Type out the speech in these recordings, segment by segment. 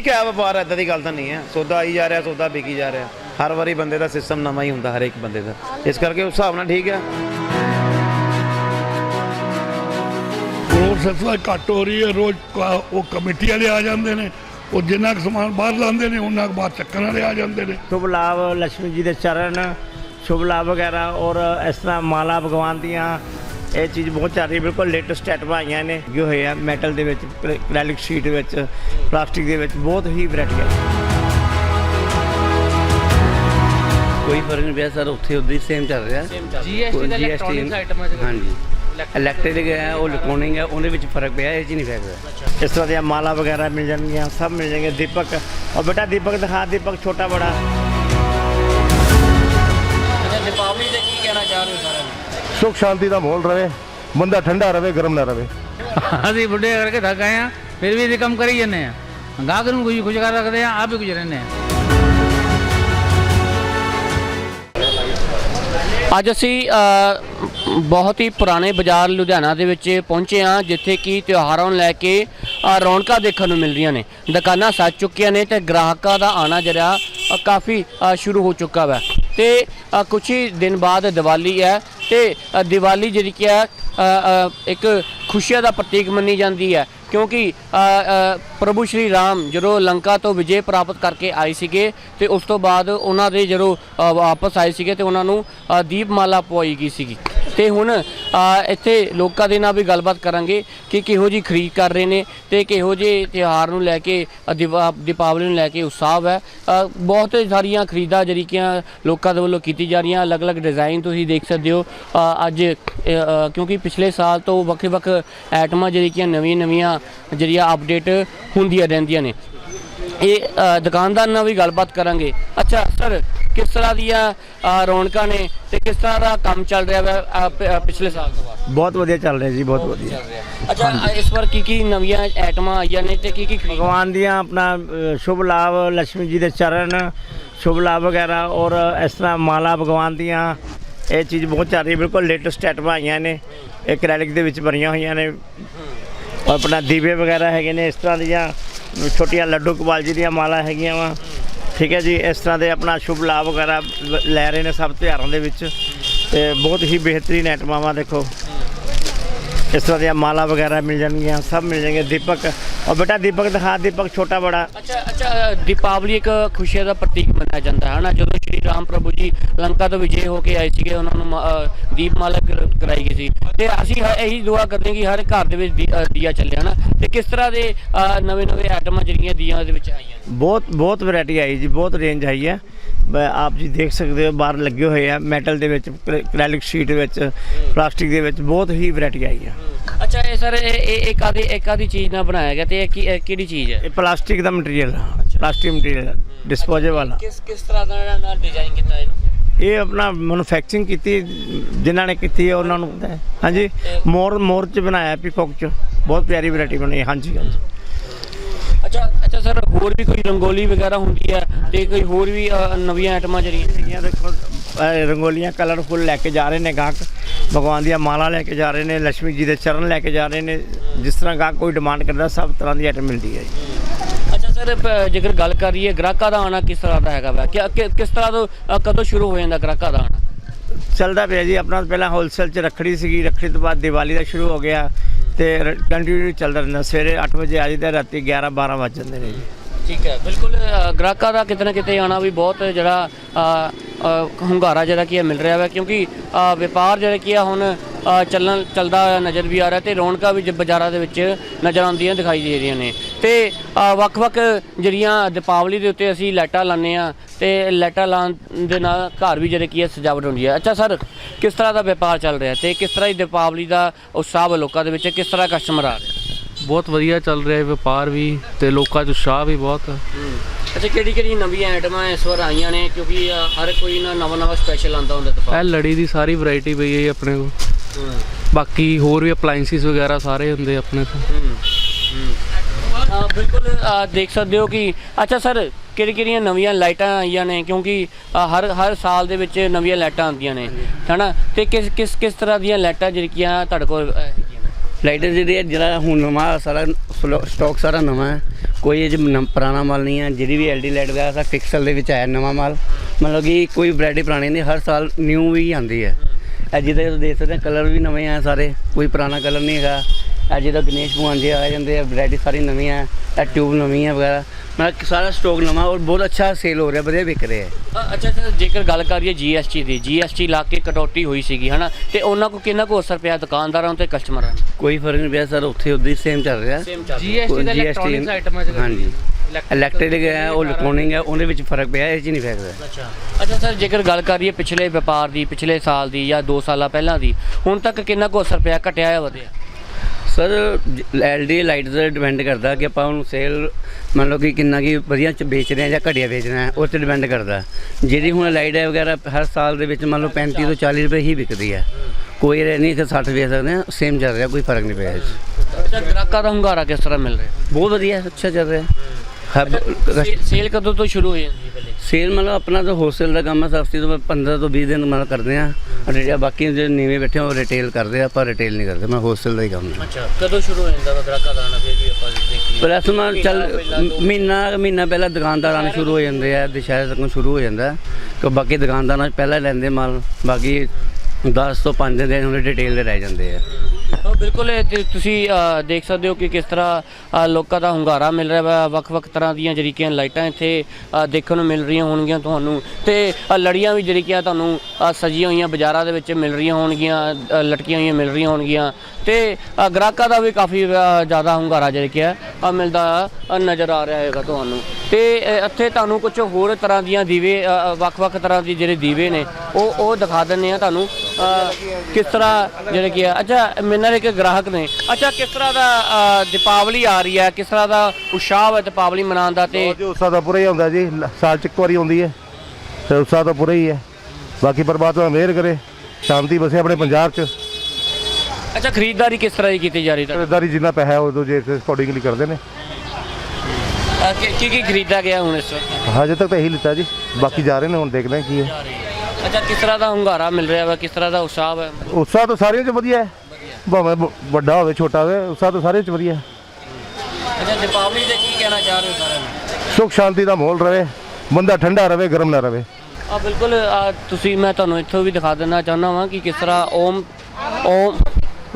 ਠੀਕ ਹੈ ਵਪਾਰ ਏਦਾਂ ਦੀ ਗੱਲ ਤਾਂ ਨਹੀਂ ਹੈ। ਸੌਦਾ ਆਈ ਜਾ ਰਿਹਾ ਸੌਦਾ ਵਿਕੀ ਜਾ ਰਿਹਾ। ਹਰ ਵਾਰੀ ਬੰਦੇ ਦਾ ਸਿਸਟਮ ਨਵਾਂ ਹੀ ਹੁੰਦਾ ਹਰ ਇੱਕ ਬੰਦੇ ਦਾ। ਇਸ ਕਰਕੇ ਉਸ ਹਿਸਾਬ ਨਾਲ ਠੀਕ ਹੈ। ਸਪਲਾਈ ਘੱਟ ਹੋ ਰਹੀ ਹੈ ਰੋਜ਼ ਉਹ ਕਮੇਟੀ ਵਾਲੇ ਆ ਜਾਂਦੇ ਨੇ ਉਹ ਜਿੰਨਾ ਕੁ ਸਮਾਨ ਬਾਹਰ ਲਾਉਂਦੇ ਨੇ ਉਹਨਾਂ ਕੁ ਬਾਅਦ ਚੱਕਣ ਵਾਲੇ ਆ ਜਾਂਦੇ ਨੇ। ਸ਼ੁਭ ਲਾਭ ਲక్ష్ਮੀ ਜੀ ਦੇ ਚਰਨ ਸ਼ੁਭ ਲਾਭ ਵਗੈਰਾ ਔਰ ਇਸ ਤਰ੍ਹਾਂ ਮਾਲਾ ਭਗਵਾਨ ਦੀਆਂ ਇਹ ਚੀਜ਼ ਬਹੁਤ ਚੱਲ ਰਹੀ ਬਿਲਕੁਲ ਲੇਟੈਸਟ ਆਈਟਮਾਂ ਆਈਆਂ ਨੇ ਜੋ ਹੋਏ ਆ ਮੈਟਲ ਦੇ ਵਿੱਚ ਕ੍ਰੈਲਿਕ ਸ਼ੀਟ ਵਿੱਚ ਪਲਾਸਟਿਕ ਦੇ ਵਿੱਚ ਬਹੁਤ ਹੀ ਵੈਰਾਈਟੀ ਹੈ। ਕੋਈ ਫ਼ਰਕ ਨਹੀਂ ਪਿਆ ਸਰ ਉੱਥੇ ਉਦਾਂ ਹੀ ਸੇਮ ਚੱਲ ਰਿਹਾ। ਜੀਐਸਟੀ ਦਾ ਇਲੈਕਟ੍ਰੋਨਿਕਸ ਆਈਟਮਾਂ ਚ ਹਾਂਜੀ। ਇਲੈਕਟ੍ਰਿਕ ਹੈ ਉਹ ਇਲੈਕਟ੍ਰੋਨਿਕ ਹੈ ਉਹਦੇ ਵਿੱਚ ਫ਼ਰਕ ਪਿਆ ਇਹ ਚ ਨਹੀਂ ਫ਼ਰਕ ਇਸ ਤਰ੍ਹਾਂ ਦੀਆਂ ਮਾਲਾ ਵਗੈਰਾ ਮਿਲ ਜਾਣਗੀਆਂ ਸਭ ਮਿਲ ਜਾਣਗੇ ਦੀਪਕ ਔਰ ਬੇਟਾ ਦੀਪਕ ਦਿਖਾ ਦੀਪਕ ਛੋਟਾ ਬੜਾ। ਅੱਛਾ ਦੀਪਾਵਲੀ ਤੇ ਕੀ ਕਹਿਣਾ ਚਾਹ ਰਹੇ ਹੋ ਸਾਰਿਆਂ ਸੁਖ ਸ਼ਾਂਤੀ ਦਾ ਮਾਹੌਲ ਰਵੇ ਬੰਦਾ ਠੰਡਾ ਰਵੇ ਗਰਮ ਨਾ ਰਵੇ। ਅਸੀਂ ਬੁੱਢੇ ਕਰਕੇ ਥੱਕ ਗਏ ਆ ਫਿਰ ਵੀ ਇਹ ਕੰਮ ਕਰੀ ਜੰਨੇ ਆ ਗਾਹਕ ਨੂੰ ਖੁਸ਼ ਖੁਸ਼ ਕਰ ਰੱਖਦੇ ਆ ਆਪ ਵੀ ਖੁਸ਼ ਰਹਿੰਦੇ ਆ ਅੱਜ ਅਸੀਂ ਬਹੁਤ ਹੀ ਪੁਰਾਣੇ ਬਾਜ਼ਾਰ ਲੁਧਿਆਣਾ ਦੇ ਵਿੱਚ ਪਹੁੰਚੇ ਹਾਂ ਜਿੱਥੇ ਕਿ ਤਿਉਹਾਰਾਂ ਨੂੰ ਲੈ ਕੇ ਰੌਣਕਾਂ ਦੇਖਣ ਨੂੰ ਮਿਲ ਰਹੀਆਂ ਨੇ। ਦੁਕਾਨਾਂ ਸੱਜ ਚੁੱਕੀਆਂ ਨੇ ਤੇ ਗ੍ਰਾਹਕਾਂ ਦਾ ਆਣਾ ਜਿਹੜਾ ਕਾਫੀ ਸ਼ੁਰੂ ਹੋ ਚੁੱਕਾ ਵਾ। ਤੇ ਅ, ਕੁਛ ਹੀ ਦਿਨ ਬਾਅਦ ਦੀਵਾਲੀ ਹੈ ਤੇ ਦੀਵਾਲੀ ਜਿਹੜੀ ਕਿ ਹੈ ਇੱਕ ਖੁਸ਼ੀਆਂ ਦਾ ਪ੍ਰਤੀਕ ਮੰਨੀ ਜਾਂਦੀ ਹੈ। ਕਿਉਂਕਿ ਪ੍ਰਭੂ ਸ਼੍ਰੀ ਰਾਮ ਜਦੋਂ ਲੰਕਾ ਤੋਂ ਵਿਜੇ ਪ੍ਰਾਪਤ ਕਰਕੇ ਆਏ ਸੀਗੇ ਤੇ ਉਸ ਤੋਂ ਬਾਅਦ ਉਹਨਾਂ ਦੇ ਜਦੋਂ ਵਾਪਸ ਆਏ ਸੀਗੇ ਤੇ ਉਹਨਾਂ ਨੂੰ ਦੀਪਮਾਲਾ ਪਵਾਈ ਗਈ ਸੀਗੀ। ਤੇ ਹੁਣ ਇੱਥੇ ਲੋਕਾਂ ਦੇ ਨਾਲ ਵੀ ਗੱਲਬਾਤ ਕਰਾਂਗੇ ਕਿ ਕਿਹੋ ਜੀ ਖਰੀਦ ਕਰ ਰਹੇ ਨੇ ਤੇ ਕਿਹੋ ਜਿਹੇ ਤਿਉਹਾਰ ਨੂੰ ਲੈ ਕੇ ਦੀਵਾ- ਦੀਪਾਵਲੀ ਨੂੰ ਲੈ ਕੇ ਉਤਸ਼ਾਹ ਹੈ। ਬਹੁਤ ਸਾਰੀਆਂ ਖਰੀਦਾਂ ਜਿਹੜੀਆਂ ਲੋਕਾਂ ਦੇ ਵੱਲੋਂ ਕੀਤੀ ਜਾ ਰਹੀਆਂ, ਅਲੱਗ-ਅਲੱਗ ਡਿਜ਼ਾਈਨ ਤੁਸੀਂ ਦੇਖ ਸਕਦੇ ਹੋ। ਅੱਜ ਕਿਉਂਕਿ ਪਿਛਲੇ ਸਾਲ ਤੋਂ ਵੱਖ-ਵੱਖ ਆਈਟਮਾਂ ਜਿਹੜੀਆਂ ਨਵੀਆਂ-ਨਵੀਆਂ ਜਿਹੜੀਆਂ ਅਪਡੇਟ ਹੁੰਦੀਆਂ ਰਹਿੰਦੀਆਂ ਨੇ। ਇਹ ਦੁਕਾਨਦਾਰ ਨਾਲ ਵੀ ਗੱਲਬਾਤ ਕਰਾਂਗੇ। ਅੱਛਾ ਸਰ ਕਿਸ ਤਰ੍ਹਾਂ ਦੀਆਂ ਰੌਣਕਾਂ ਨੇ ਤੇ ਕਿਸ ਤਰ੍ਹਾਂ ਦਾ ਕੰਮ ਚੱਲ ਰਿਹਾ ਹੈ ਪਿਛਲੇ ਸਾਲ ਤੋਂ ਬਾਅਦ? ਬਹੁਤ ਵਧੀਆ ਚੱਲ ਰਿਹਾ ਜੀ ਬਹੁਤ ਵਧੀਆ। ਅੱਛਾ ਇਸ ਵਾਰ ਕੀ ਕੀ ਨਵੀਆਂ ਆਈਟਮਾਂ ਆਈਆਂ ਨੇ ਤੇ ਕੀ ਕੀ ਭਗਵਾਨ ਦੀਆਂ ਆਪਣਾ ਸ਼ੁਭ ਲਾਭ ਲక్ష్ਮੀ ਜੀ ਦੇ ਚਰਨ ਸ਼ੁਭ ਲਾਭ ਵਗੈਰਾ ਔਰ ਇਸ ਤਰ੍ਹਾਂ ਮਾਲਾ ਭਗਵਾਨ ਦੀਆਂ ਇਹ ਚੀਜ਼ ਬਹੁਤ ਚੱਲ ਰਹੀ ਬਿਲਕੁਲ ਲੇਟੈਸਟ ਆਈਟਮਾਂ ਆਈਆਂ ਨੇ। ਇਹ ਕ੍ਰੈਲਿਕ ਦੇ ਵਿੱਚ ਬਣੀਆਂ ਹੋਈਆਂ ਨੇ। ਔਰ ਆਪਣਾ ਦੀਵੇ ਵਗੈਰਾ ਹੈਗੇ ਨੇ ਇਸ ਤਰ੍ਹਾਂ ਦੀਆਂ। ਛੋਟੀਆਂ ਲੱਡੂ ਗੋਪਾਲ ਜੀ ਦੀਆਂ ਮਾਲਾ ਹੈਗੀਆਂ ਵਾ। ਠੀਕ ਹੈ ਜੀ, ਇਸ ਤਰ੍ਹਾਂ ਦੇ ਆਪਣਾ ਸ਼ੁਭ ਲਾਭ ਵਗੈਰਾ ਵ- ਲੈ ਰਹੇ ਨੇ ਸਭ ਤਿਉਹਾਰਾਂ ਦੇ ਵਿੱਚ। ਤੇ ਬਹੁਤ ਹੀ ਬਿਹਤਰੀਨ ਐਟਮਾਂ ਵਾ, ਦੇਖੋ। ਇਸ ਤਰ੍ਹਾਂ ਦੀਆਂ ਮਾਲਾ ਵਗੈਰਾ ਮਿਲ ਜਾਣਗੀਆਂ ਸਭ ਮਿਲ ਜਾਣਗੇ ਦੀਪਕ। ਔਰ ਬੇਟਾ ਦੀਪਕ ਦਿਖਾ ਦੀਪਕ ਛੋਟਾ ਬੜਾ। ਅੱਛਾ ਅੱਛਾ ਦੀਪਾਵਲੀ ਇੱਕ ਖੁਸ਼ੀ ਦਾ ਪ੍ਰਤੀਕ ਮੰਨਿਆ ਜਾਂਦਾ ਹੈ ਨਾ ਜਦੋਂ ਸ਼੍ਰੀ ਰਾਮ ਪ੍ਰਭੂ ਜੀ ਲੰਕਾ ਤੋਂ ਵਿਜੇ ਹੋ ਕੇ ਆਏ ਸੀਗੇ ਉਹਨਾਂ ਨੂੰ ਦੀਪਮਾਲਾ ਕਰ- ਕਰਾਈ ਗਈ ਸੀ। ਤੇ ਅਸੀਂ ਇਹੀ ਦੁਆ ਕਰਦੇ ਹਾਂ ਕਿ ਹਰ ਘਰ ਦੇ ਵਿੱਚ ਦੀ- ਅ, ਦੀਆ ਚੱਲੇ ਹਨਾ? ਤੇ ਕਿਸ ਤਰ੍ਹਾਂ ਦੇ ਨਵੇਂ ਨਵੇਂ ਆਈਟਮਾਂ ਜਿਹੜੀਆਂ ਦੀਆਂ ਦੇ ਵਿੱਚ ਆਈਆਂ? ਬਹੁਤ ਬਹੁਤ ਵੈਰਾਈਟੀ ਆਈ ਜੀ ਬਹੁਤ ਰੇਂਜ ਆਈ ਹੈ। ਆਪ ਜੀ ਦੇਖ ਸਕਦੇ ਹੋ ਬਾਹਰ ਲੱਗੇ ਹੋਏ ਆ ਮੈਟਲ ਦੇ ਵਿੱਚ ਕ੍ਰੈਲਿਕ ਸ਼ੀਟ ਵਿੱਚ ਪਲਾਸਟਿਕ ਦੇ ਵਿੱਚ ਬਹੁਤ ਹੀ ਵੈਰਾਈਟੀ ਆਈ ਹੈ ਅੱਛਾ ਇਹ ਸਰ ਇਹ ਇੱਕ ਆਦੀ ਇੱਕ ਆਦੀ ਚੀਜ਼ ਨਾਲ ਬਣਾਇਆ ਗਿਆ ਤੇ ਇਹ ਕਿਹੜੀ ਚੀਜ਼ ਹੈ? ਇਹ ਪਲਾਸਟਿਕ ਦਾ ਮਟੀਰੀਅਲ ਪਲਾਸਟਿਕ ਮਟੀਰੀਅਲ ਡਿਸਪੋਜ਼ੇਬਲ ਵਾਲਾ ਕਿਸ ਕਿਸ ਤਰ੍ਹਾਂ ਦਾ ਨਾਲ ਡਿਜ਼ਾਈਨ ਕੀਤਾ ਇਹਨੂੰ? ਇਹ ਆਪਣਾ ਮੈਨੂਫੈਕਚਰਿੰਗ ਕੀਤੀ ਜਿਨ੍ਹਾਂ ਨੇ ਕੀਤੀ ਹੈ ਉਹਨਾਂ ਨੂੰ ਪਤਾ ਹੈ ਹਾਂਜੀ ਮੋਰ ਮੋਰ ਚ ਬਣਾਇਆ ਪੀਕੌਕ ਚ। ਬਹੁਤ ਪਿਆਰੀ ਵੈਰਾਈਟੀ ਬਣੀ। ਹਾਂਜੀ ਹਾਂਜੀ। ਹੋਰ ਵੀ ਕੋਈ ਰੰਗੋਲੀ ਵਗੈਰਾ ਹੁੰਦੀ ਹੈ ਤੇ ਕੋਈ ਹੋਰ ਵੀ ਅ, ਨਵੀਆਂ ਆਈਟਮਾਂ ਜਿਹੜੀਆਂ ਇਹ ਦੇਖੋ ਇਹ ਰੰਗੋਲੀਆਂ ਕਲਰਫੁੱਲ ਲੈ ਕੇ ਜਾ ਰਹੇ ਨੇ ਗਾਹਕ। ਭਗਵਾਨ ਦੀਆਂ ਮਾਲਾ ਲੈ ਕੇ ਜਾ ਰਹੇ ਨੇ ਲక్ష్ਮੀ ਜੀ ਦੇ ਚਰਨ ਲੈ ਕੇ ਜਾ ਰਹੇ ਨੇ। ਜਿਸ ਤਰ੍ਹਾਂ ਗਾਹਕ ਕੋਈ ਡਿਮਾਂਡ ਕਰਦਾ ਸਭ ਤਰ੍ਹਾਂ ਦੀ ਆਈਟਮ ਮਿਲਦੀ ਹੈ ਜੀ। ਅੱਛਾ ਸਰ ਪ- ਜੇਕਰ ਗੱਲ ਕਰੀਏ ਗ੍ਰਾਹਕਾਂ ਦਾ ਆਣਾ ਕਿਸ ਤਰ੍ਹਾਂ ਦਾ ਹੈਗਾ ਵਾ? ਕਿ ਕਿ- ਕਿਸ ਤਰ੍ਹਾਂ ਤੋਂ ਅ, ਕਦੋਂ ਸ਼ੁਰੂ ਹੋ ਜਾਂਦਾ ਗ੍ਰਾਹਕਾਂ ਦਾ ਆਣਾ? ਚੱਲਦਾ ਪਿਆ ਜੀ ਆਪਣਾ ਪਹਿਲਾਂ ਹੋਲਸੇਲ ਚ ਰੱਖੜੀ ਸੀਗੀ ਰੱਖੜੀ ਤੋਂ ਬਾਅਦ ਦੀਵਾਲੀ ਦਾ ਸ਼ੁਰੂ ਹੋ ਗਿਆ। ਤੇ ਕੰਟੀਨਿਊ ਚੱਲਦਾ ਰਹਿੰਦਾ ਸਵੇਰੇ 8 ਵਜੇ ਆ ਜਾਂਦਾ ਰਾਤੀ 11 12 ਵੱਜ ਜਾਂਦੇ ਨੇ ਜੀ। ਠੀਕ ਹੈ। ਬਿਲਕੁਲ ਅ, ਗ੍ਰਾਹਕਾਂ ਦਾ ਕਿਤੇ ਨਾ ਕਿਤੇ ਆਣਾ ਵੀ ਬਹੁਤ ਜਿਹੜਾ ਅ, ਅ, ਹੁੰਗਾਰਾ ਜਿਹੜਾ ਕੀ ਹੈ ਮਿਲ ਰਿਹਾ ਹੈ ਕਿਉਂਕਿ ਅ, ਵਪਾਰ ਜਿਹੜਾ ਕੀ ਹੈ ਹੁਣ ਅ, ਚੱਲਣ ਚੱਲਦਾ ਹੋਇਆ ਨਜ਼ਰ ਵੀ ਆ ਰਿਹਾ ਤੇ ਰੌਣਕਾਂ ਵੀ ਜ- ਬਾਜ਼ਾਰਾਂ ਦੇ ਵਿੱਚ ਨਜ਼ਰ ਆਉਂਦੀਆਂ ਦਿਖਾਈ ਦੇ ਰਹੀਆਂ ਨੇ। ਤੇ ਅ, ਵੱਖ-ਵੱਖ ਜਿਹੜੀਆਂ ਦੀਪਾਵਲੀ ਦੇ ਉੱਤੇ ਅਸੀਂ ਲਾਈਟਾਂ ਲਾਉਂਦੇ ਆ ਤੇ ਲਾਈਟਾਂ ਲਾਉਣ ਦੇ ਨਾਲ ਘਰ ਵੀ ਜਿਹੜੇ ਕੀ ਹੈ ਸਜਾਵਟ ਹੁੰਦੀ ਹੈ। ਅੱਛਾ ਸਰ ਕਿਸ ਤਰ੍ਹਾਂ ਦਾ ਵਪਾਰ ਚੱਲ ਰਿਹਾ ਤੇ ਕਿਸ ਤਰ੍ਹਾਂ ਦੀ ਦੀਪਾਵਲੀ ਦਾ ਉਤਸ਼ਾਹ ਲੋਕਾਂ ਦੇ ਵਿੱਚ ਕਿਸ ਤਰ੍ਹਾਂ ਕਸਟਮਰ ਆ ਰਿਹਾ ਬਹੁਤ ਵਧੀਆ ਚੱਲ ਰਿਹਾ ਹੈ ਵਪਾਰ ਵੀ ਤੇ ਲੋਕਾਂ 'ਚ ਉਤਸ਼ਾਹ ਵੀ ਬਹੁਤ। ਹੈ। ਅੱਛਾ ਕਿਹੜੀ ਕਿਹੜੀ ਨਵੀਆਂ ਆਈਟਮਾਂ ਇਸ ਵਾਰ ਆਈਆਂ ਨੇ? ਕਿਉਂਕਿ ਅ, ਹਰ ਕੋਈ ਨਾ ਨਵਾਂ ਨਵਾਂ ਸਪੈਸ਼ਲ ਆਉਂਦਾ ਹੁੰਦਾ ਇਹ ਲੜੀ ਦੀ ਸਾਰੀ ਵੈਰਾਈਟੀ ਪਈ ਹੈ ਜੀ ਆਪਣੇ ਕੋਲ। ਬਾਕੀ ਹੋਰ ਵੀ ਅਪਲਾਈਐਂਸਿਸ ਵਗੈਰਾ ਸਾਰੇ ਹੁੰਦੇ ਆਪਣੇ ਤੋਂ। ਬਿਲਕੁਲ ਅ, ਦੇਖ ਸਕਦੇ ਹੋ ਕਿ ਅੱਛਾ ਸਰ ਕਿਹੜੀ ਕਿਹੜੀਆਂ ਨਵੀਆਂ ਲਾਈਟਾਂ ਆਈਆਂ ਨੇ? ਕਿਉਂਕਿ ਅ, ਹਰ ਹਰ ਸਾਲ ਦੇ ਵਿੱਚ ਨਵੀਆਂ ਲਾਈਟਾਂ ਆਉਂਦੀਆਂ ਨੇ। ਹਨਾ? ਤੇ ਕਿਸ ਕਿਸ ਕਿਸ ਤਰ੍ਹਾਂ ਦੀਆਂ ਲਾਈਟਾਂ ਜਿਹੜੀਆਂ ਤੁਹਾਡੇ ਕੋਲ ਅ, ਲਾਈਟਰ ਜਿਹੜੀ ਹੈ ਜਿਹੜਾ ਹੁਣ ਨਵਾਂ ਸਾਰਾ ਸਟਾਕ ਸਾਰਾ ਨਵਾਂ ਹੈ, ਕੋਈ ਇਹ 'ਚ ਨਮ- ਪੁਰਾਣਾ ਮਾਲ ਨਹੀਂ ਹੈ। ਜਿਹੜੀ ਵੀ ਐਲਡੀ ਲਾਈਟ ਵਗੈਰਾ ਸਭ ਫਿਕਸਲ ਦੇ ਵਿੱਚ ਆਇਆ ਨਵਾਂ ਮਾਲ, ਮਤਲਬ ਕਿ ਕੋਈ ਵੈਰਾਈਟੀ ਪੁਰਾਣੀ ਨਹੀਂ, ਹਰ ਸਾਲ ਨਿਊ ਵੀ ਆਉਂਦੀ ਹੈ। ਅੱਜ ਜਿਹਦੇ ਦੇਖ ਸਕਦੇ ਕਲਰ ਵੀ ਨਵੇਂ ਆ ਸਾਰੇ, ਕੋਈ ਪੁਰਾਣਾ ਕਲਰ ਨਹੀਂ ਹੈਗਾ। ਇਹ ਜਿਹਦਾ ਗਣੇਸ਼ ਭਗਵਾਨ ਜੀ ਆ ਜਾਂਦੇ ਆ ਵੈਰਾਈਟੀ ਸਾਰੀ ਨਵੀਂ ਹੈ ਇਹ ਟਿਊਬ ਨਵੀਂ ਹੈ ਵਗੈਰਾ। ਮਤਲਬ ਕਿ ਸਾਰਾ ਸਟਾਕ ਨਵਾਂ ਔਰ ਬਹੁਤ ਅੱਛਾ ਸੇਲ ਹੋ ਰਿਹਾ ਵਧੀਆ ਵਿਕ ਰਿਹਾ ਹੈ। ਅ, ਅੱਛਾ ਸਰ ਜੇਕਰ ਗੱਲ ਕਰੀਏ ਜੀਐਸਟੀ ਦੀ ਜੀਐਸਟੀ ਲਾ ਕੇ ਕਟੌਤੀ ਹੋਈ ਸੀਗੀ ਹਨਾ? ਤੇ ਉਹਨਾਂ ਕੋ ਕਿੰਨਾ ਕੁ ਅਸਰ ਪਿਆ ਦੁਕਾਨਦਾਰਾਂ ਤੇ ਕਸਟਮਰਾਂ ਨੂੰ? ਕੋਈ ਫ਼ਰਕ ਨਹੀਂ ਪਿਆ ਸਰ ਉੱਥੇ ਉਦਾਂ ਹੀ ਸੇਮ ਚੱਲ ਰਿਹਾ। ਸੇਮ ਚੱਲ ਜੀਐਸਟੀ ਦਾ GST ਇਲੈਕਟ੍ਰੋਨਿਕਸ ਆਈਟਮਾਂ ਚ ਹਾਂਜੀ। ਇਲੈਕਟ੍ਰਿਕ ਹੈ ਉਹ ਇਲੈਕਟ੍ਰੋਨਿਕ ਹੈ ਉਹਦੇ ਵਿੱਚ ਫ਼ਰਕ ਪਿਆ ਇਹ ਚ ਨਹੀਂ ਫ਼ਰਕ ਪਿਆ ਅੱਛਾ। ਅੱਛਾ ਸਰ ਜੇਕਰ ਗੱਲ ਕਰੀਏ ਪਿਛਲੇ ਵਪਾਰ ਦੀ ਪਿਛਲੇ ਸਾਲ ਦੀ ਜਾਂ 2 ਸਾਲਾਂ ਪਹਿਲਾਂ ਦੀ ਹੁਣ ਤੱਕ ਕਿੰਨਾ ਕੁ ਅਸਰ ਪਿਆ ਘਟਿਆ ਜਾਂ ਵਧਿਆ? ਸਰ ਐਲਡੀ ਲਾਈਟ ਤੇ ਡਿਪੈਂਡ ਕਰਦਾ ਕਿ ਆਪਾਂ ਉਹਨੂੰ ਸੇਲ ਮੰਨ ਲਓ ਕਿ ਕਿੰਨਾ ਕੀ ਵਧੀਆ ਚ ਵੇਚ ਰਹੇ ਹਾਂ ਜਾਂ ਘਟੀਆ ਵੇਚ ਰਹੇ ਹਾਂ ਉਹ ਤੇ ਡਿਪੈਂਡ ਕਰਦਾ। ਜਿਹੜੀ ਹੁਣ ਲਾਈਟ ਹੈ ਵਗੈਰਾ ਹਰ ਸਾਲ ਦੇ ਵਿੱਚ ਮੰਨ ਲਓ 35 ਤੋਂ 40 ਰੁਪਏ ਹੀ ਵਿਕਦੀ ਹੈ। ਕੋਈ ਇਹ ਨਹੀਂ ਕਿ 60 ਵੇਚ ਸਕਦੇ ਹਾਂ ਸੇਮ ਚੱਲ ਰਿਹਾ ਕੋਈ ਫ਼ਰਕ ਨਹੀਂ ਪਿਆ ਇਸ। ਅੱਛਾ ਗ੍ਰਾਹਕਾਂ ਦਾ ਹੁੰਗਾਰਾ ਕਿਸ ਤਰ੍ਹਾਂ ਮਿਲ ਰਿਹਾ? ਬਹੁਤ ਵਧੀਆ ਅੱਛਾ ਚੱਲ ਰਿਹਾ। ਸੇਲ ਕਦੋਂ ਤੋਂ ਸ਼ੁਰੂ ਹੋ ਜਾਂਦੀ ਹੈ ਸੇਲ ਮਤਲਬ ਆਪਣਾ ਤਾਂ ਹੋਲਸੇਲ ਦਾ ਕੰਮ ਹੈ ਸਸਤੀ ਤੋਂ 15 ਤੋਂ 20 ਦਿਨ ਮਤਲਬ ਕਰਦੇ ਆ। ਜਿਹੜੇ ਬਾਕੀ ਜਿਹੜੇ ਨੀਵੇਂ ਬੈਠੇ ਆ, ਉਹ ਰਿਟੇਲ ਕਰਦੇ ਆ ਆਪਾਂ ਰਿਟੇਲ ਨਹੀਂ ਕਰਦੇ ਮੈਂ ਹੋਲਸੇਲ ਦਾ ਹੀ ਕੰਮ ਹੈ ਅੱਛਾ ਕਦੋਂ ਸ਼ੁਰੂ ਹੋ ਜਾਂਦਾ ਵਾ ਗ੍ਰਾਹਕਾਂ ਦਾ ਆਣਾ ਫਿਰ ਵੀ ਆਪਾਂ ਪਰ ਅਸਮਾਂ ਚੱਲ ਮਹੀਨਾ। ਮਹੀਨਾ ਪਹਿਲਾਂ ਦੁਕਾਨਦਾਰ ਆਉਣੇ ਸ਼ੁਰੂ ਹੋ ਜਾਂਦੇ ਆ ਦੁਸ਼ਹਿਰੇ ਤੱਕ ਸ਼ੁਰੂ ਹੋ ਜਾਂਦਾ। ਕਿ ਬਾਕੀ ਦੁਕਾਨਦਾਰਾਂ ਚ ਪਹਿਲਾਂ ਲੈਂਦੇ ਮਾਲ ਬਾਕੀ 10 ਤੋਂ 5 ਦਿਨ ਉਹਨੇ ਡਿਟੇਲ ਦੇ ਰਹਿ ਜਾਂਦੇ ਆ। ਬਿਲਕੁਲ ਇਹ ਤੇ ਤੁਸੀਂ ਅ, ਦੇਖ ਸਕਦੇ ਹੋ ਕਿ ਕਿਸ ਤਰ੍ਹਾਂ ਅ, ਲੋਕਾਂ ਦਾ ਹੁੰਗਾਰਾ ਮਿਲ ਰਿਹਾ ਵਾ ਵੱਖ-ਵੱਖ ਤਰ੍ਹਾਂ ਦੀਆਂ ਜਿਹੜੀ ਕਿ ਲਾਈਟਾਂ ਇੱਥੇ ਅ, ਦੇਖਣ ਨੂੰ ਮਿਲ ਰਹੀਆਂ ਹੋਣਗੀਆਂ ਤੁਹਾਨੂੰ ਤੇ ਅ, ਲੜੀਆਂ ਵੀ ਜਿਹੜੀ ਕਿ ਤੁਹਾਨੂੰ ਅ, ਸਜੀਆਂ ਹੋਈਆਂ ਬਾਜ਼ਾਰਾਂ ਦੇ ਵਿੱਚ ਮਿਲ ਰਹੀਆਂ ਹੋਣਗੀਆਂ ਅ, ਲਟਕੀਆਂ ਹੋਈਆਂ ਮਿਲ ਰਹੀਆਂ ਹੋਣਗੀਆਂ ਤੇ ਅ, ਗ੍ਰਾਹਕਾਂ ਦਾ ਵੀ ਕਾਫੀ ਅ, ਜ਼ਿਆਦਾ ਹੁੰਗਾਰਾ ਜਿਹੜਾ ਕਿ ਹੈ ਅ, ਮਿਲਦਾ ਅ, ਨਜ਼ਰ ਆ ਰਿਹਾ ਹੈਗਾ ਤੁਹਾਨੂੰ ਤੇ ਅ, ਇੱਥੇ ਤੁਹਾਨੂੰ ਕੁਝ ਹੋਰ ਤਰ੍ਹਾਂ ਦੀਆਂ ਦੀਵੇ ਅ, ਅ, ਵੱਖ-ਵੱਖ ਤਰ੍ਹਾਂ ਦੀ ਜਿਹੜੇ ਦੀਵੇ ਨੇ ਉਹ ਉਹ ਦਿਖਾ ਦਿੰਨੇ ਆ ਤੁਹਾਨੂੰ ਕਿਸ ਤਰ੍ਹਾਂ ਜਿਹੜੇ ਕੀ ਆ? ਅੱਛਾ ਮੇਰੇ ਨਾਲ ਇੱਕ ਗ੍ਰਾਹਕ ਨੇ। ਅੱਛਾ ਕਿਸ ਤਰ੍ਹਾਂ ਦਾ ਅ, ਦੀਪਾਵਲੀ ਆ ਰਹੀ ਹੈ? ਕਿਸ ਤਰ੍ਹਾਂ ਦਾ ਉਤਸ਼ਾਹ ਹੈ ਦੀਪਾਵਲੀ ਮਨਾਉਣ ਦਾ ਤੇ ਜੀ ਉਤਸ਼ਾਹ ਤਾਂ ਪੂਰਾ ਹੀ ਹੁੰਦਾ ਜੀ। ਲ- ਸਾਲ ਚ ਇੱਕ ਵਾਰੀ ਆਉਂਦੀ ਹੈ। ਤੇ ਉਤਸ਼ਾਹ ਤਾਂ ਪੂਰਾ ਹੀ ਹੈ। ਬਾਕੀ ਪਰਮਾਤਮਾ ਮਿਹਰ ਕਰੇ ਸ਼ਾਂਤੀ ਵਸੇ ਆਪਣੇ ਪੰਜਾਬ ਚ। ਅੱਛਾ ਖਰੀਦਦਾਰੀ ਕਿਸ ਤਰ੍ਹਾਂ ਦੀ ਕੀਤੀ ਜਾ ਰਹੀ ਹੈ ਖਰੀਦਦਾਰੀ ਜਿੰਨਾ ਪੈਸਾ ਹੈ ਉਦੋਂ ਜੇ ਅਕੋਰਡਿੰਗਲੀ ਕਰਦੇ ਨੇ। ਅ, ਕੀ ਕੀ- ਕੀ ਖਰੀਦਾ ਗਿਆ ਹੁਣ ਇਸ ਵਕਤ? ਹਜੇ ਤੱਕ ਤਾਂ ਇਹੀ ਲਿੱਤਾ ਜੀ। ਬਾਕੀ ਜਾ ਰਹੇ ਨੇ ਹੁਣ ਦੇਖਦੇ ਹਾਂ ਕੀ ਹੈ। ਅੱਛਾ ਕਿਸ ਤਰ੍ਹਾਂ ਦਾ ਹੁੰਗਾਰਾ ਮਿਲ ਰਿਹਾ ਵਾ? ਕਿਸ ਤਰ੍ਹਾਂ ਦਾ ਉਤਸ਼ਾਹ ਹੈ ਉਤਸ਼ਾਹ ਤਾਂ ਸਾਰਿਆਂ ਚ ਵਧੀਆ ਹੈ। ਭਾਵੇਂ ਬ- ਵੱਡਾ ਹੋਵੇ ਛੋਟਾ ਹੋਵੇ ਉਤਸ਼ਾਹ ਤਾਂ ਸਾਰਿਆਂ ਚ ਵਧੀਆ ਹੈ। ਅੱਛਾ ਦੀਪਾਵਲੀ ਤੇ ਕੀ ਕਹਿਣਾ ਚਾਹ ਰਹੇ ਹੋ ਸਾਰਿਆਂ ਨੂੰ? ਸੁਖ ਸ਼ਾਂਤੀ ਦਾ ਮਾਹੌਲ ਰਵੇ ਬੰਦਾ ਠੰਡਾ ਰਵੇ ਗਰਮ ਨਾ ਰਵੇ। ਆ ਬਿਲਕੁਲ ਤੁਸੀਂ ਮੈਂ ਤੁਹਾਨੂੰ ਇੱਥੋਂ ਵੀ ਦਿਖਾ ਦੇਣਾ ਚਾਹੁੰਦਾ ਵਾਂ ਕਿ ਕਿਸ ਤਰ੍ਹਾਂ ਓਮ ਓਮ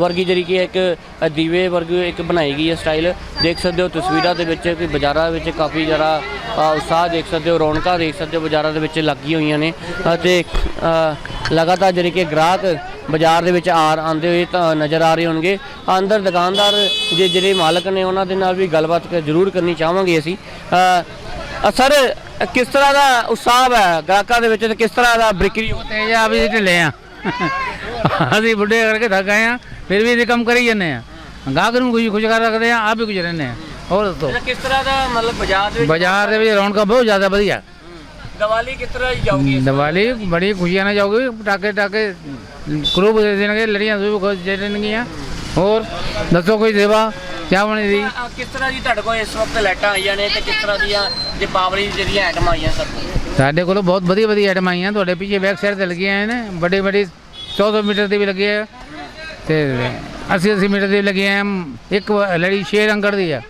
ਵਰਗੀ ਜਿਹੜੀ ਕਿ ਇੱਕ ਦੀਵੇ ਵਰਗੀ ਇੱਕ ਬਣਾਈ ਗਈ ਹੈ ਸਟਾਈਲ। ਦੇਖ ਸਕਦੇ ਹੋ ਤਸਵੀਰਾਂ ਦੇ ਵਿੱਚ ਕਿ ਬਾਜ਼ਾਰਾਂ ਵਿੱਚ ਕਾਫੀ ਜ਼ਿਆਦਾ ਉਤਸ਼ਾਹ ਦੇਖ ਸਕਦੇ ਹੋ, ਰੌਣਕਾਂ ਦੇਖ ਸਕਦੇ ਹੋ ਬਾਜ਼ਾਰਾਂ ਦੇ ਵਿੱਚ ਲੱਗੀਆਂ ਹੋਈਆਂ ਨੇ। ਅਤੇ ਲਗਾਤਾਰ ਜਿਹੜੀ ਕਿ ਗ੍ਰਾਹਕ ਬਾਜ਼ਾਰ ਦੇ ਵਿੱਚ ਆ, ਆਉਂਦੇ ਹੋਏ ਤਾਂ ਨਜ਼ਰ ਆ ਰਹੇ ਹੋਣਗੇ। ਅੰਦਰ ਦੁਕਾਨਦਾਰ ਜੇ ਜਿਹੜੇ ਮਾਲਕ ਨੇ ਉਹਨਾਂ ਦੇ ਨਾਲ ਵੀ ਗੱਲਬਾਤ ਜ਼ਰੂਰ ਕਰਨੀ ਚਾਹਾਂਗੇ ਅਸੀਂ। ਸਰ, ਕਿਸ ਤਰ੍ਹਾਂ ਦਾ ਉਤਸ਼ਾਹ ਹੈ ਗ੍ਰਾਹਕਾਂ ਦੇ ਵਿੱਚ ਤੇ ਕਿਸ ਤਰ੍ਹਾਂ ਦਾ ਬਿਕਰੀ ਹੋ ਤੇਜ ਆ, ਵੀ ਢਿੱਲੇ ਆ। ਅਸੀਂ ਬੁੱਢੇ ਕਰਕੇ ਥੱਕ ਗਏ ਆ। ਫਿਰ ਵੀ ਇਹ ਕੰਮ ਕਰੀ ਜੰਨੇ ਆ ਗਾਹਕ ਨੂੰ ਖੁਸ਼ ਖੁਸ਼ ਕਰ ਰੱਖਦੇ ਆ ਆਪ ਵੀ ਕੁਝ ਰਹਿੰਦੇ ਆ ਹੋਰ ਦੱਸੋ ਕਿਸ ਤਰ੍ਹਾਂ ਦਾ ਮਤਲਬ ਬਾਜ਼ਾਰ ਦੇ ਵਿੱਚ ਬਾਜ਼ਾਰ ਦੇ ਵਿੱਚ ਰੌਣਕਾਂ ਬਹੁਤ ਜ਼ਿਆਦਾ ਵਧੀਆ ਦੀਵਾਲੀ ਕਿਸ ਤਰ੍ਹਾਂ ਜਾਊਗੀ ਦੀਵਾਲੀ ਬੜੀ ਖੁਸ਼ੀਆਂ ਨਾਲ ਜਾਓਗੇ ਪਟਾਕੇ ਟਾਕੇ ਕਰੂਬ ਦੇ ਦੇਣਗੇ ਲੜੀਆਂ ਸੂਬ ਖੁਸ਼ ਦੇਣਗੀਆਂ ਹੋਰ ਦੱਸੋ ਕੋਈ ਸੇਵਾ ਚਾਹ ਬਣੀ ਦੀ ਕਿਸ ਤਰ੍ਹਾਂ ਦੀ ਤੁਹਾਡੇ ਕੋਲ ਇਸ ਵਕਤ ਲਾਈਟਾਂ ਆਈਆਂ ਨੇ ਤੇ ਕਿਸ ਤਰ੍ਹਾਂ ਦੀਆਂ ਦੀਪਾਵਲੀ ਜਿਹੜੀਆਂ ਆਈਟਮਾਂ ਆਈਆਂ ਸਰ ਸਾਡੇ ਕੋਲ ਬਹੁਤ ਵਧੀਆ ਵਧੀਆ ਆਈਟਮਾਂ ਆਈਆਂ ਤੁਹਾਡੇ ਪਿੱਛੇ ਬੈਕ ਸਾਈਡ ਤੇ ਲੱਗੀਆਂ ਨੇ ਵੱਡੇ ਵੱਡੇ 100 ਮੀਟਰ ਦੀ ਵੀ ਲੱਗੀ ਹੈ ਤੇ 80 80 ਮੀਟਰ ਦੀ ਲੱਗੀ ਹੈ ਇੱਕ ਲੜੀ ਸ਼ੇਰ ਅੰਗੜ ਦੀ ਆ।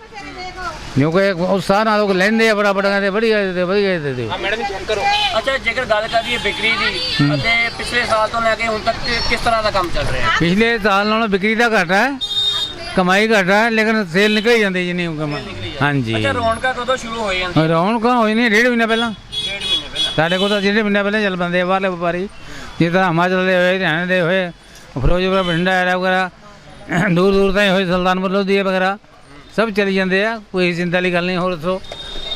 ਜੋ ਕਿ ਉਸ ਸਾਹ ਨਾਲ ਉਹ ਲੈਂਦੇ ਆ ਬੜਾ ਬੜਾ ਕਹਿੰਦੇ ਵਧੀਆ ਦੇ ਵਧੀਆ ਦੇ ਦਿਓ ਅੱਛਾ ਜੇਕਰ ਗੱਲ ਕਰੀਏ ਵਿਕਰੀ ਦੀ ਅਤੇ ਪਿਛਲੇ ਸਾਲ ਤੋਂ ਲੈ ਕੇ ਹੁਣ ਤੱਕ ਕਿਸ ਤਰ੍ਹਾਂ ਦਾ ਕੰਮ ਚੱਲ ਰਿਹਾ? ਹੈ ਪਿਛਲੇ ਸਾਲ ਨਾਲੋਂ ਵਿਕਰੀ ਦਾ ਘਟ ਹੈ ਕਮਾਈ ਘਟ ਹੈ ਲੇਕਿਨ ਸੇਲ ਨਿਕਲ ਹੀ ਜਾਂਦੀ ਜਿੰਨੀ ਕਮਾ ਹਾਂਜੀ। ਅੱਛਾ ਰੌਣਕਾਂ ਕਦੋਂ ਸ਼ੁਰੂ ਹੋਈ ਜਾਂਦੀ ਰੌਣਕਾਂ ਹੋਈ ਨਹੀਂ ਡੇਢ ਮਹੀਨਾ ਪਹਿਲਾਂ। ਡੇਢ ਮਹੀਨੇ ਪਹਿਲਾਂ। ਸਾਡੇ ਕੋਲ ਤਾਂ ਜਿਹੜੇ ਮਹੀਨੇ ਪਹਿਲਾਂ ਚੱਲ ਬੰਦੇ ਆ ਬਾਹਰਲੇ ਵਪਾਰੀ। ਤਰ੍ਹਾਂ ਹਿਮਾਚਲ ਦੇ ਹੋਏ ਹਰਿਆਣਾ ਦੇ ਹੋਏ ਫਿਰੋਜ਼ਪੁਰ ਬਠਿੰਡਾ ਐਰਾ ਵਗੈਰਾ ਦੂਰ ਦੂਰ ਤਾਈਂ ਹੋਏ ਸੁਲਤਾਨਪੁਰ ਲੋਧੀ ਵਗੈਰਾ ਸਭ ਚਲੀ ਜਾਂਦੇ ਆ ਕੋਈ ਚਿੰਤਾ ਵਾਲੀ ਗੱਲ ਨਹੀਂ ਹੋਰ ਦੱਸੋ?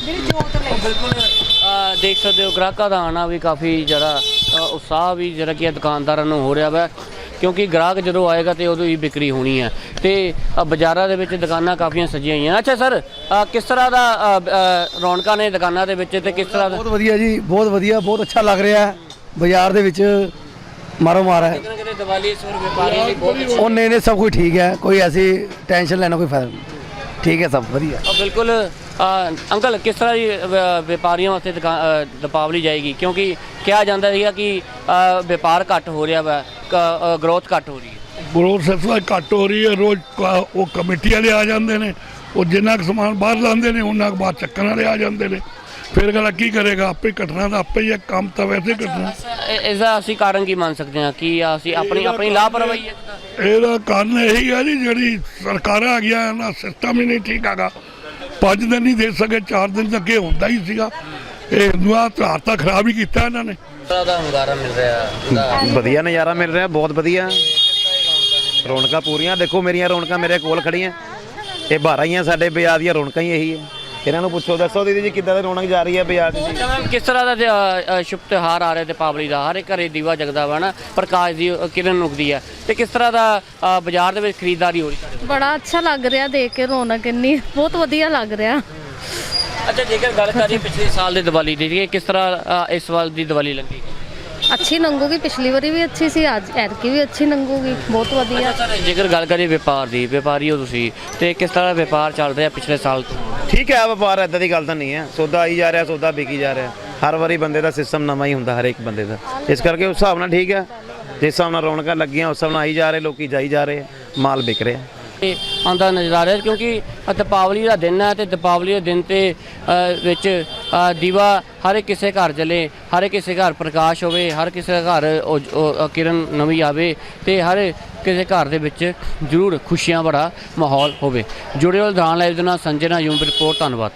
ਬਿਲਕੁਲ ਅ, ਦੇਖ ਸਕਦੇ ਹੋ ਗ੍ਰਾਹਕਾਂ ਦਾ ਆਣਾ ਵੀ ਕਾਫੀ ਜ਼ਿਆਦਾ ਅ, ਉਤਸ਼ਾਹ ਵੀ ਜਿਹੜਾ ਕਿ ਦੁਕਾਨਦਾਰਾਂ ਨੂੰ ਹੋ ਰਿਹਾ ਵਾ ਕਿਉਂਕਿ ਗ੍ਰਾਹਕ ਜਦੋਂ ਆਏਗਾ ਤੇ ਉਦੋਂ ਹੀ ਵਿਕਰੀ ਹੋਣੀ ਹੈ ਤੇ ਅ, ਬਾਜ਼ਾਰਾਂ ਦੇ ਵਿੱਚ ਦੁਕਾਨਾਂ ਕਾਫੀਆਂ ਸਜੀਆਂ ਹੋਈਆਂ। ਅੱਛਾ ਸਰ ਅ, ਕਿਸ ਤਰ੍ਹਾਂ ਦਾ ਅ, ਅ, ਰੌਣਕਾਂ ਨੇ ਦੁਕਾਨਾਂ ਦੇ ਵਿੱਚ ਤੇ ਕਿਸ ਤਰ੍ਹਾਂ ਦਾ? ਬਹੁਤ ਵਧੀਆ ਜੀ ਬਹੁਤ ਵਧੀਆ ਬਹੁਤ ਅੱਛਾ ਲੱਗ ਰਿਹਾ ਹੈ। ਬਾਜ਼ਾਰ ਦੇ ਵਿੱਚ ਮਾਰੋ ਮਾਰ। ਹੈ ਕਿਤੇ ਨਾ ਕਿਤੇ ਦੀਵਾਲੀ ਇਸ ਵਾਰ ਵਪਾਰੀਆਂ ਲਈ ਬਹੁਤ ਅੱਛੀ ਉਹ ਨਹੀਂ ਨਹੀਂ ਸਭ ਕੁਝ ਠੀਕ ਹੈ। ਕੋਈ ਐਸੀ ਟੈਨਸ਼ਨ ਲੈਣਾ ਕੋਈ ਫਾਇਦਾ ਨਹੀਂ। ਠੀਕ ਹੈ ਸਭ ਵਧੀਆ। ਅ, ਬਿਲਕੁਲ ਅ, ਅੰਕਲ ਕਿਸ ਤਰ੍ਹਾਂ ਦੀ ਵ- ਵਪਾਰੀਆਂ ਵਾਸਤੇ ਦੁਕਾ- ਅ, ਦੀਪਾਵਲੀ ਜਾਏਗੀ? ਕਿਉਂਕਿ ਕਿਹਾ ਜਾਂਦਾ ਸੀਗਾ ਕਿ ਅ, ਵਪਾਰ ਘੱਟ ਹੋ ਰਿਹਾ ਵਾ ਗਰੋਥ ਘੱਟ ਹੋ ਰਹੀ ਹੈ। ਗਰੋਥ ਸੈਕਟਰ ਘੱਟ ਹੋ ਰਹੀ ਹੈ। ਰੋਜ਼ ਕ- ਉਹ ਕਮੇਟੀ ਵਾਲੇ ਆ ਜਾਂਦੇ ਨੇ। ਉਹ ਜਿੰਨਾ ਕੁ ਸਮਾਨ ਬਾਹਰ ਲਾਉਂਦੇ ਨੇ ਉਹਨਾਂ ਕੁ ਬਾਅਦ ਚੱਕਣ ਵਾਲੇ ਆ ਜਾਂਦੇ ਨੇ। ਫਿਰ ਅਗਲਾ ਕੀ ਕਰੇਗਾ? ਆਪੇ ਘਟਣਾ ਤਾਂ ਆਪੇ ਹੀ ਹੈ ਕੰਮ ਤਾਂ ਵੈਸੇ ਘਟਣਾ ਇ- ਇਸ ਦਾ ਅਸੀਂ ਕਾਰਨ ਕੀ ਮੰਨ ਸਕਦੇ ਹਾਂ? ਕਿ ਅਸੀਂ ਆਪਣੀ ਆਪਣੀ ਲਾਪਰਵਾਹੀ ਹੈ? ਇਹਦਾ ਕਾਰਨ ਇਹੀ ਹੈ ਜੀ ਜਿਹੜੀ ਸਰਕਾਰਾਂ ਆ ਗਿਆ ਨਾ ਸਿਸਟਮ ਹੀ ਨਹੀਂ ਠੀਕ ਹੈਗਾ। ਪੰਜ ਦਿਨ ਨਹੀਂ ਦੇ ਸਕੇ ਚਾਰ ਦਿਨ ਤੱਕ ਇਹ ਹੁੰਦਾ ਹੀ ਸੀਗਾ। ਇਹ ਹਿੰਦੂਆਂ ਦਾ ਤਾਂ ਖਰਾਬ ਹੀ ਕੀਤਾ ਇਹਨਾਂ ਨੇ। ਦਾ ਹੰਗਾਰਾ ਮਿਲ ਰਿਹਾ ਵਧੀਆ ਨਜ਼ਾਰਾ ਮਿਲ ਰਿਹਾ ਬਹੁਤ ਵਧੀਆ। ਰੌਣਕਾਂ ਪੂਰੀਆਂ ਦੇਖੋ ਮੇਰੀਆਂ ਰੌਣਕਾਂ ਮੇਰੇ ਕੋਲ ਖੜੀਆਂ। ਇਹ ਬਾਰਾਂ ਹੀ ਆ ਸਾਡੇ ਬਾਜ਼ਾਰ ਦੀਆਂ ਰੌਣਕਾਂ ਹੀ ਇਹੀ ਹੈ ਇਹਨਾਂ ਨੂੰ ਪੁੱਛੋ ਦੱਸੋ ਦੀਦੀ ਜੀ ਕਿੱਦਾਂ ਦੀ ਰੌਣਕ ਜਾ ਰਹੀ ਹੈ ਬਾਜ਼ਾਰ 'ਚ ਜੀ ਮੈਮ ਕਿਸ ਤਰ੍ਹਾਂ ਦਾ ਤੇ, ਅ, ਅ, ਸ਼ੁਭ ਤਿਉਹਾਰ ਆ ਰਿਹਾ ਦੀਪਾਵਲੀ ਦਾ? ਹਰ ਇੱਕ ਘਰੇ ਦੀਵਾ ਜਗਦਾ ਵਾ ਨਾ ਪ੍ਰਕਾਸ਼ ਦੀ ਅ, ਕਿਰਨ ਉਗਦੀ ਹੈ ਤੇ ਕਿਸ ਤਰ੍ਹਾਂ ਦਾ ਅ, ਬਾਜ਼ਾਰ ਦੇ ਵਿੱਚ ਖਰੀਦਦਾਰੀ ਹੋ ਰਹੀ ਹੈ ਬੜਾ ਅੱਛਾ ਲੱਗ ਰਿਹਾ ਦੇਖ ਕੇ ਰੌਣਕ ਇੰਨੀ। ਬਹੁਤ ਵਧੀਆ ਲੱਗ ਰਿਹਾ। ਅੱਛਾ ਜੇਕਰ ਗੱਲ ਕਰੀਏ ਪਿਛਲੇ ਸਾਲ ਦੀ ਦੀਵਾਲੀ ਦੀ ਕਿ ਕਿਸ ਤਰ੍ਹਾਂ ਅ, ਇਸ ਵਾਰ ਦੀ ਦੀਵਾਲੀ ਲੱਗੀ ਅੱਛੀ ਲੰਗੂਗੀ ਪਿਛਲੀ ਵਾਰੀ ਵੀ ਅੱਛੀ ਸੀ ਅੱਜ ਐਤਕੀ ਵੀ ਅੱਛੀ ਲੰਗੂਗੀ ਬਹੁਤ ਵਧੀਆ। ਸਰ ਜੇਕਰ ਗੱਲ ਕਰੀਏ ਵਪਾਰ ਦੀ ਵਪਾਰੀ ਹੋ ਤੁਸੀਂ ਤੇ ਕਿਸ ਤਰ੍ਹਾਂ ਦਾ ਵਪਾਰ ਚੱਲ ਰਿਹਾ ਪਿਛਲੇ ਸਾਲ ਤੋਂ? ਠੀਕ ਹੈ, ਵਪਾਰ ਐਦਾਂ ਦੀ ਗੱਲ ਤਾਂ ਨਹੀਂ ਹੈ। ਸੌਦਾ ਆਈ ਜਾ ਰਿਹਾ, ਸੌਦਾ ਵਿਕੀ ਜਾ ਰਿਹਾ। ਹਰ ਵਾਰੀ ਬੰਦੇ ਦਾ ਸਿਸਟਮ ਨਵਾਂ ਹੀ ਹੁੰਦਾ, ਹਰੇਕ ਬੰਦੇ ਦਾ। ਇਸ ਕਰਕੇ ਉਸ ਹਿਸਾਬ ਨਾਲ ਠੀਕ ਹੈ। ਜਿਸ ਹਿਸਾਬ ਨਾਲ ਰੌਣਕਾਂ ਲੱਗੀਆਂ, ਉਸ ਹਿਸਾਬ ਨਾਲ ਆਈ ਜਾ ਰਹੇ, ਲੋਕੀ ਜਾਈ ਜਾ ਰਹੇ, ਮਾਲ ਵਿਕ ਰਿਹਾ। ਆਉਂਦਾ ਨਜ਼ਰ ਆ ਰਿਹਾ ਕਿਉਂਕਿ ਦੀਪਾਵਲੀ ਦਾ ਦਿਨ ਹੈ ਤੇ ਦੀਪਾਵਲੀ ਦੇ ਦਿਨ ਤੇ ਵਿੱਚ ਦੀਵਾ ਹਰ ਕਿਸੇ ਘਰ ਜਲੇ, ਹਰ ਕਿਸੇ ਘਰ ਪ੍ਰਕਾਸ਼ ਹੋਵੇ, ਹਰ ਕਿਸੇ ਘਰ ਕਿਰਨ ਨਵੀਂ ਆਵੇ ਤੇ ਹਰ ਕਿਸੇ ਘਰ ਦੇ ਵਿੱਚ ਜ਼ਰੂਰ ਖੁਸ਼ੀਆਂ ਭਰਾ ਮਾਹੌਲ ਹੋਵੇ। ਜੁੜੇ ਹੋਏ ਦੌਰਾਨ ਲਾਈਵ ਦੇ ਨਾਲ, ਸੰਜੇ ਨਾਲ, ਯੂਮ ਰਿਪੋਰਟ, ਧੰਨਵਾਦ।